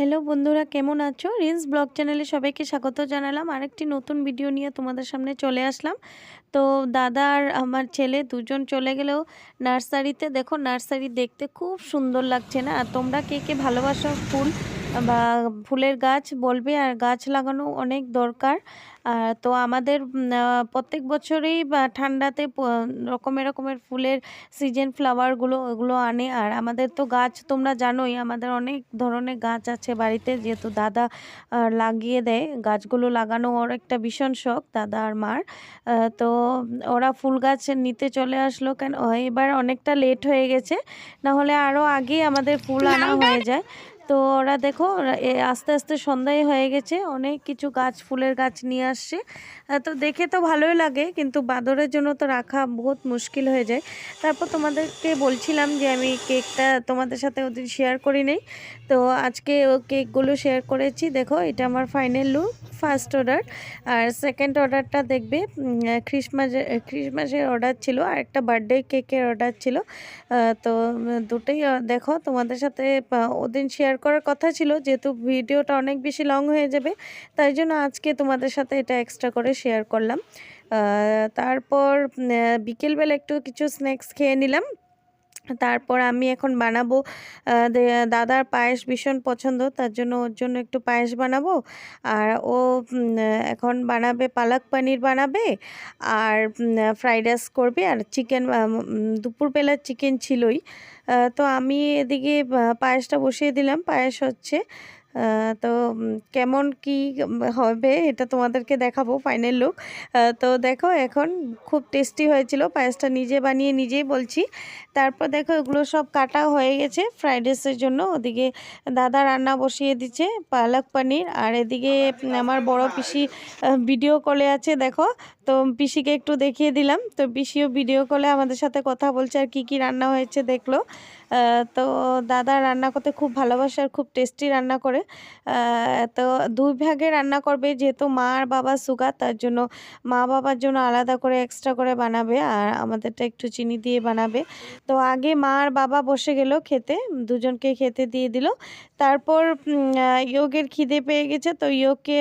Hello বন্ধুরা, কেমন আছো? রিন্স ব্লগ চ্যানেলে সবাইকে স্বাগত জানালাম। আরেকটি নতুন ভিডিও নিয়ে তোমাদের সামনে চলে আসলাম। তো দাদা আর আমার ছেলে দুজন চলে গেলেও নার্সারিতে, দেখো নার্সারি দেখতে খুব সুন্দর লাগছে না? আর তোমরা কে কে ভালোবাসো ফুল বা ফুলের গাছ বলবে? আর গাছ লাগানো অনেক দরকার। তো আমাদের প্রত্যেক বছরেই বা ঠান্ডাতে রকমের রকমের ফুলের সিজন ফ্লাওয়ারগুলো ওগুলো আনে। আর আমাদের তো গাছ তোমরা জানোই আমাদের অনেক ধরনের গাছ আছে বাড়িতে। যেহেতু দাদা লাগিয়ে দেয় গাছগুলো লাগানো ওর একটা ভীষণ শখ দাদা আর মার। তো ওরা ফুল গাছ নিতে চলে আসলো কেন এবার অনেকটা লেট হয়ে গেছে। না হলে আরও আগেই আমাদের ফুল আনা হয়ে যায়। তো ওরা দেখো আস্তে আস্তে সন্ধ্যায় হয়ে গেছে। অনেক কিছু গাছ ফুলের গাছ নিয়ে আসছে তো দেখে তো ভালোই লাগে, কিন্তু বাদরের জন্য তো রাখা বহুত মুশকিল হয়ে যায়। তারপর তোমাদেরকে বলছিলাম যে আমি কেকটা তোমাদের সাথে ওদিন শেয়ার করি নেই। তো আজকে ও কেকগুলো শেয়ার করেছি। দেখো, এটা আমার ফাইনাল লুক ফার্স্ট অর্ডার আর সেকেন্ড অর্ডারটা দেখবে খ্রিসমাসের খ্রিসমাসের অর্ডার ছিল, আর একটা বার্থডে কেকের অর্ডার ছিল। তো দুটোই দেখো, তোমাদের সাথে ওদিন শেয়ার করার কথা ছিল, যেহেতু ভিডিওটা অনেক বেশি লং হয়ে যাবে, তাই জন্য আজকে তোমাদের সাথে এটা এক্সট্রা করে শেয়ার করলাম। তারপর বিকেলবেলা একটু কিছু স্ন্যাক্স খেয়ে নিলাম। তারপর আমি এখন বানাবো দাদার পায়েস ভীষণ পছন্দ, তার জন্য ওর জন্য একটু পায়েস বানাবো। আর ও এখন বানাবে, পালক পনির বানাবে, আর ফ্রাইড রাইস করবে, আর চিকেন দুপুরবেলার চিকেন ছিলই। তো আমি এদিকে পায়েসটা বসিয়ে দিলাম। পায়েস হচ্ছে তো কেমন কি হবে এটা তোমাদেরকে দেখাবো ফাইনাল লুক তো দেখো এখন খুব টেস্টি হয়েছিল, পায়েসটা নিজে বানিয়ে নিজেই বলছি। তারপর দেখো এগুলো সব কাটা হয়ে গেছে ফ্রাইড রাইসের জন্য। ওদিকে দাদা রান্না বসিয়ে দিচ্ছে পালক পনির। আর এদিকে আমার বড় পিসি ভিডিও কলে আছে দেখো। তো পিসিকে একটু দেখিয়ে দিলাম। তো পিসিও ভিডিও কলে আমাদের সাথে কথা বলছে আর কি কি রান্না হয়েছে দেখল। তো দাদা রান্না করতে খুব ভালোবাসে আর খুব টেস্টি রান্না করে। আহ, তো দুই ভাগে রান্না করবে যেহেতু মা আর বাবা সুগার তার জন্য মা বাবার জন্য আলাদা করে এক্সট্রা করে বানাবে আর আমাদেরটা একটু চিনি দিয়ে বানাবে। তো আগে মা আর বাবা বসে গেল খেতে দুজনকে খেতে দিয়ে দিল। তারপর ইয়োগের খিদে পেয়ে গেছে তো ইয়োগকে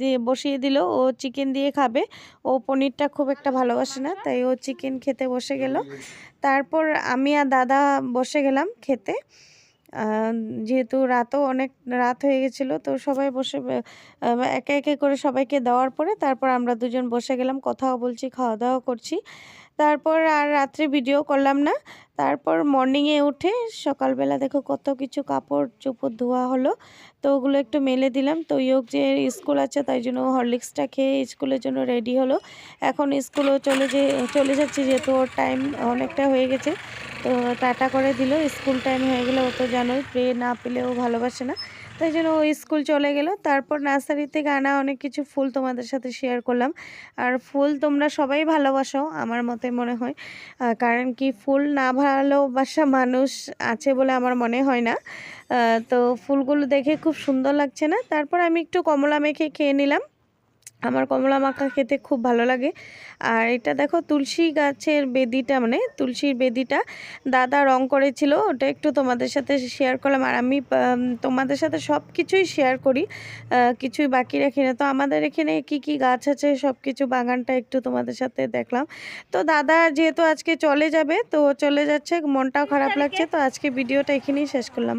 দিয়ে বসিয়ে দিল। ও চিকেন দিয়ে খাবে। ও পনিরটা খুব একটা ভালোবাসে না তাই ও চিকেন খেতে বসে গেল। তারপর আমি আর দাদা বসে গেলাম খেতে। যেহেতু রাতও অনেক, রাত হয়ে গেছিল, তো সবাই বসে একে একে করে সবাইকে দেওয়ার পরে তারপর আমরা দুজন বসে গেলাম, কথাও বলছি, খাওয়া দাওয়া করছি। তারপর আর রাত্রে ভিডিও করলাম না। তারপর মর্নিংয়ে উঠে সকালবেলা দেখো কত কিছু কাপড় চোপড় ধোয়া হলো, তো ওগুলো একটু মেলে দিলাম। তো ইয়োগ যে স্কুল আছে, তাই জন্য হরলিক্সটা খেয়ে স্কুলের জন্য রেডি হলো। এখন স্কুলও চলে যে, চলে যাচ্ছে, যেহেতু ওর টাইম অনেকটা হয়ে গেছে। তো টাটা করে দিল। স্কুল টাইম হয়ে গেলে ও তো জানোই, প্রে না পেলেও ভালোবাসে না। তাই জন্য ও স্কুল চলে গেল। তারপর নার্সারি থেকে আনা অনেক কিছু ফুল তোমাদের সাথে শেয়ার করলাম। আর ফুল তোমরা সবাই ভালোবাসো, আমার মতে মনে হয়। কারণ কি ফুল না ভালোবাসা মানুষ আছে বলে আমার মনে হয় না। তো ফুলগুলো দেখে খুব সুন্দর লাগছে না। তারপর আমি একটু কমলা মেখে খেয়ে নিলাম। আমার কমলা মাখা খেতে খুব ভালো লাগে। আর এটা দেখো তুলসী গাছের বেদিটা মানে তুলসীর বেদিটা দাদা রং করেছিল ওটা একটু তোমাদের সাথে শেয়ার করলাম। আর আমি তোমাদের সাথে সব কিছুই শেয়ার করি কিছুই বাকি রাখি না। তো আমাদের এখানে কি কি গাছ আছে সব কিছু বাগানটা একটু তোমাদের সাথে দেখলাম। তো দাদা যেহেতু আজকে চলে যাবে তো চলে যাচ্ছে মনটাও খারাপ লাগছে তো আজকে ভিডিওটা এখানেই শেষ করলাম।